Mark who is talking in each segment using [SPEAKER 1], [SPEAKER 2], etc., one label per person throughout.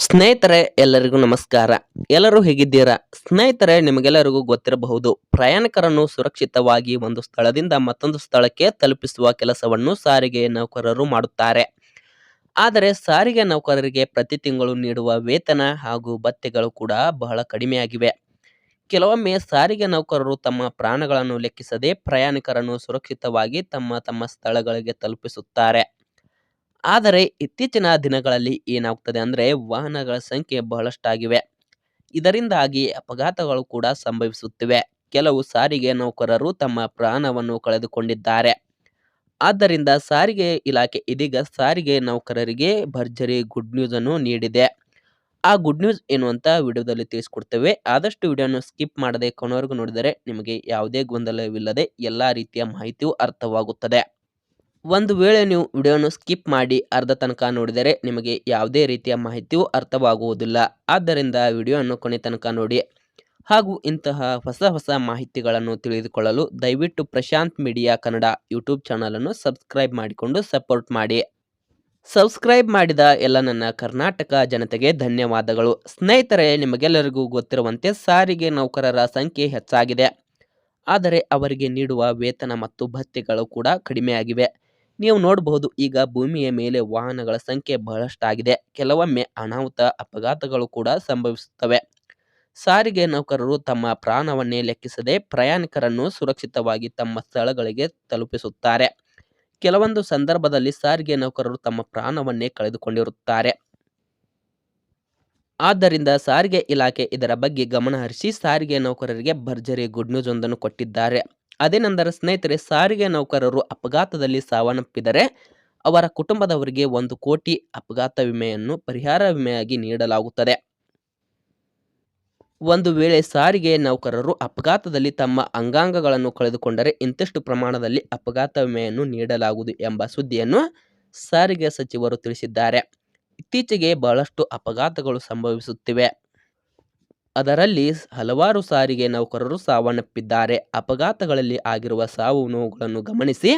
[SPEAKER 1] ಸ್ನೇಹಿತರೆ, ಎಲ್ಲರಿಗೂ ನಮಸ್ಕಾರ. ಎಲ್ಲರೂ ಹೇಗಿದ್ದೀರಾ? ಸ್ನೇಹಿತರೆ, ನಿಮಗೆಲ್ಲರಿಗೂ ಗೊತ್ತಿರಬಹುದು, ಪ್ರಯಾಣಿಕರನ್ನು ಸುರಕ್ಷಿತವಾಗಿ ಒಂದು ಸ್ಥಳದಿಂದ ಮತ್ತೊಂದು ಸ್ಥಳಕ್ಕೆ ತಲುಪಿಸುವ ಕೆಲಸವನ್ನು ಸಾರಿಗೆ ನೌಕರರು ಮಾಡುತ್ತಾರೆ. ಆದರೆ, ಸಾರಿಗೆ ನೌಕರರಿಗೆ ಪ್ರತಿ ತಿಂಗಳು ನೀಡುವ ವೇತನ ಹಾಗೂ ಭತ್ಯೆಗಳು ಕೂಡ ಬಹಳ ಕಡಿಮೆಯಾಗಿವೆ. ಕೆಲವೊಮ್ಮೆ ಸಾರಿಗೆ ನೌಕರರು ತಮ್ಮ ಪ್ರಾಣಗಳನ್ನು ಲೆಕ್ಕಿಸದೆ ಪ್ರಯಾಣಿಕರನ್ನು ಸುರಕ್ಷಿತವಾಗಿ ತಮ್ಮ ತಮ್ಮ ಸ್ಥಳಗಳಿಗೆ ತಲುಪಿಸುತ್ತಾರೆ. ಆದರೆ ಇತ್ತೀಚಿನ ದಿನಗಳಲ್ಲಿ ಏನಾಗ್ತದೆ ಅಂದರೆ ವಾಹನಗಳ ಸಂಖ್ಯೆ ಬಹಳಷ್ಟಾಗಿವೆ. ಇದರಿಂದಾಗಿ ಅಪಘಾತಗಳು ಕೂಡ ಸಂಭವಿಸುತ್ತಿವೆ. ಕೆಲವು ಸಾರಿಗೆ ನೌಕರರು ತಮ್ಮ ಪ್ರಾಣವನ್ನು ಕಳೆದುಕೊಂಡಿದ್ದಾರೆ. ಆದ್ದರಿಂದ ಸಾರಿಗೆ ಇಲಾಖೆ ಇದೀಗ ಸಾರಿಗೆ ನೌಕರರಿಗೆ ಭರ್ಜರಿ ಗುಡ್ ನ್ಯೂಸ್ ಅನ್ನು ನೀಡಿದೆ. ಆ ಗುಡ್ ನ್ಯೂಸ್ ಏನು ಅಂತ ವಿಡಿಯೋದಲ್ಲಿ ತಿಳಿಸ್ಕೊಡ್ತೇವೆ. ಆದಷ್ಟು ವಿಡಿಯೋನ ಸ್ಕಿಪ್ ಮಾಡದೆ ಕೊನೆವರೆಗೂ ನೋಡಿದರೆ ನಿಮಗೆ ಯಾವುದೇ ಗೊಂದಲವಿಲ್ಲದೆ ಎಲ್ಲ ರೀತಿಯ ಮಾಹಿತಿಯೂ ಅರ್ಥವಾಗುತ್ತದೆ. ಒಂದು ವೇಳೆ ನೀವು ವಿಡಿಯೋನು ಸ್ಕಿಪ್ ಮಾಡಿ ಅರ್ಧ ತನಕ ನೋಡಿದರೆ ನಿಮಗೆ ಯಾವುದೇ ರೀತಿಯ ಮಾಹಿತಿಯೂ ಅರ್ಥವಾಗುವುದಿಲ್ಲ. ಆದ್ದರಿಂದ ವಿಡಿಯೋವನ್ನು ಕೊನೆ ತನಕ ನೋಡಿ. ಹಾಗೂ ಇಂತಹ ಹೊಸ ಹೊಸ ಮಾಹಿತಿಗಳನ್ನು ತಿಳಿದುಕೊಳ್ಳಲು ದಯವಿಟ್ಟು ಪ್ರಶಾಂತ್ ಮೀಡಿಯಾ ಕನ್ನಡ ಯೂಟ್ಯೂಬ್ ಚಾನಲನ್ನು ಸಬ್ಸ್ಕ್ರೈಬ್ ಮಾಡಿಕೊಂಡು ಸಪೋರ್ಟ್ ಮಾಡಿ. ಸಬ್ಸ್ಕ್ರೈಬ್ ಮಾಡಿದ ಎಲ್ಲ ನನ್ನ ಕರ್ನಾಟಕ ಜನತೆಗೆ ಧನ್ಯವಾದಗಳು. ಸ್ನೇಹಿತರೆ, ನಿಮಗೆಲ್ಲರಿಗೂ ಗೊತ್ತಿರುವಂತೆ ಸಾರಿಗೆ ನೌಕರರ ಸಂಖ್ಯೆ ಹೆಚ್ಚಾಗಿದೆ. ಆದರೆ ಅವರಿಗೆ ನೀಡುವ ವೇತನ ಮತ್ತು ಭತ್ಯೆಗಳು ಕೂಡ ಕಡಿಮೆಯಾಗಿವೆ. ನೀವು ನೋಡಬಹುದು, ಈಗ ಭೂಮಿಯ ಮೇಲೆ ವಾಹನಗಳ ಸಂಖ್ಯೆ ಬಹಳಷ್ಟಾಗಿದೆ. ಕೆಲವೊಮ್ಮೆ ಅನಾಹುತ, ಅಪಘಾತಗಳು ಕೂಡ ಸಂಭವಿಸುತ್ತವೆ. ಸಾರಿಗೆ ನೌಕರರು ತಮ್ಮ ಪ್ರಾಣವನ್ನೇ ಲೆಕ್ಕಿಸದೆ ಪ್ರಯಾಣಿಕರನ್ನು ಸುರಕ್ಷಿತವಾಗಿ ತಮ್ಮ ಸ್ಥಳಗಳಿಗೆ ತಲುಪಿಸುತ್ತಾರೆ. ಕೆಲವೊಂದು ಸಂದರ್ಭದಲ್ಲಿ ಸಾರಿಗೆ ನೌಕರರು ತಮ್ಮ ಪ್ರಾಣವನ್ನೇ ಕಳೆದುಕೊಂಡಿರುತ್ತಾರೆ. ಆದ್ದರಿಂದ ಸಾರಿಗೆ ಇಲಾಖೆ ಇದರ ಬಗ್ಗೆ ಗಮನಹರಿಸಿ ಸಾರಿಗೆ ನೌಕರರಿಗೆ ಭರ್ಜರಿ ಗುಡ್ ನ್ಯೂಸ್ ಒಂದನ್ನು ಕೊಟ್ಟಿದ್ದಾರೆ. ಅದೇನೆಂದರೆ, ಸ್ನೇಹಿತರೆ, ಸಾರಿಗೆ ನೌಕರರು ಅಪಘಾತದಲ್ಲಿ ಸಾವನ್ನಪ್ಪಿದರೆ ಅವರ ಕುಟುಂಬದವರಿಗೆ ಒಂದು ಕೋಟಿ ಅಪಘಾತ ವಿಮೆಯನ್ನು, ಪರಿಹಾರ ವಿಮೆಯಾಗಿ ನೀಡಲಾಗುತ್ತದೆ. ಒಂದು ವೇಳೆ ಸಾರಿಗೆ ನೌಕರರು ಅಪಘಾತದಲ್ಲಿ ತಮ್ಮ ಅಂಗಾಂಗಗಳನ್ನು ಕಳೆದುಕೊಂಡರೆ ಇಂತಿಷ್ಟು ಪ್ರಮಾಣದಲ್ಲಿ ಅಪಘಾತ ವಿಮೆಯನ್ನು ನೀಡಲಾಗುವುದು ಎಂಬ ಸುದ್ದಿಯನ್ನು ಸಾರಿಗೆ ಸಚಿವರು ತಿಳಿಸಿದ್ದಾರೆ. ಇತ್ತೀಚೆಗೆ ಬಹಳಷ್ಟು ಅಪಘಾತಗಳು ಸಂಭವಿಸುತ್ತಿವೆ. ಅದರಲ್ಲಿ ಹಲವಾರು ಸಾರಿಗೆ ನೌಕರರು ಸಾವನ್ನಪ್ಪಿದ್ದಾರೆ. ಅಪಘಾತಗಳಲ್ಲಿ ಆಗಿರುವ ಸಾವು ನೋವುಗಳನ್ನು ಗಮನಿಸಿ.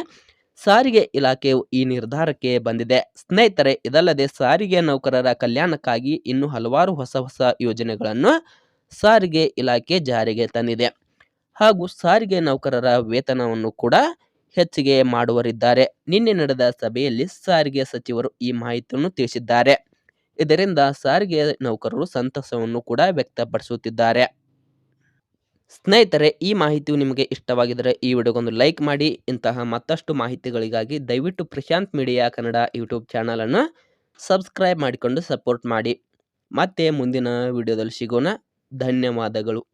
[SPEAKER 1] ಸಾರಿಗೆ ಇಲಾಖೆಯು ಈ ನಿರ್ಧಾರಕ್ಕೆ ಬಂದಿದೆ. ಸ್ನೇಹಿತರೆ, ಇದಲ್ಲದೆ ಸಾರಿಗೆ ನೌಕರರ ಕಲ್ಯಾಣಕ್ಕಾಗಿ ಇನ್ನು ಹಲವಾರು ಹೊಸ ಹೊಸ ಯೋಜನೆಗಳನ್ನು ಸಾರಿಗೆ ಇಲಾಖೆ ಜಾರಿಗೆ ತಂದಿದೆ. ಹಾಗೂ ಸಾರಿಗೆ ನೌಕರರ ವೇತನವನ್ನು ಕೂಡ ಹೆಚ್ಚಿಗೆ ಮಾಡುವರಿದ್ದಾರೆ. ನಿನ್ನೆ ನಡೆದ ಸಭೆಯಲ್ಲಿ ಸಾರಿಗೆ ಸಚಿವರು ಈ ಮಾಹಿತಿಯನ್ನು ತಿಳಿಸಿದ್ದಾರೆ. ಇದರಿಂದ ಸಾರಿಗೆ ನೌಕರರು ಸಂತಸವನ್ನು ಕೂಡ ವ್ಯಕ್ತಪಡಿಸುತ್ತಿದ್ದಾರೆ. ಸ್ನೇಹಿತರೆ, ಈ ಮಾಹಿತಿಯು ನಿಮಗೆ ಇಷ್ಟವಾಗಿದ್ದರೆ ಈ ವಿಡಿಯೋಗೊಂದು ಲೈಕ್ ಮಾಡಿ. ಇಂತಹ ಮತ್ತಷ್ಟು ಮಾಹಿತಿಗಳಿಗಾಗಿ ದಯವಿಟ್ಟು ಪ್ರಶಾಂತ್ ಮೀಡಿಯಾ ಕನ್ನಡ ಯೂಟ್ಯೂಬ್ ಚಾನಲನ್ನು ಸಬ್ಸ್ಕ್ರೈಬ್ ಮಾಡಿಕೊಂಡು ಸಪೋರ್ಟ್ ಮಾಡಿ. ಮತ್ತೆ ಮುಂದಿನ ವಿಡಿಯೋದಲ್ಲಿ ಸಿಗೋಣ. ಧನ್ಯವಾದಗಳು.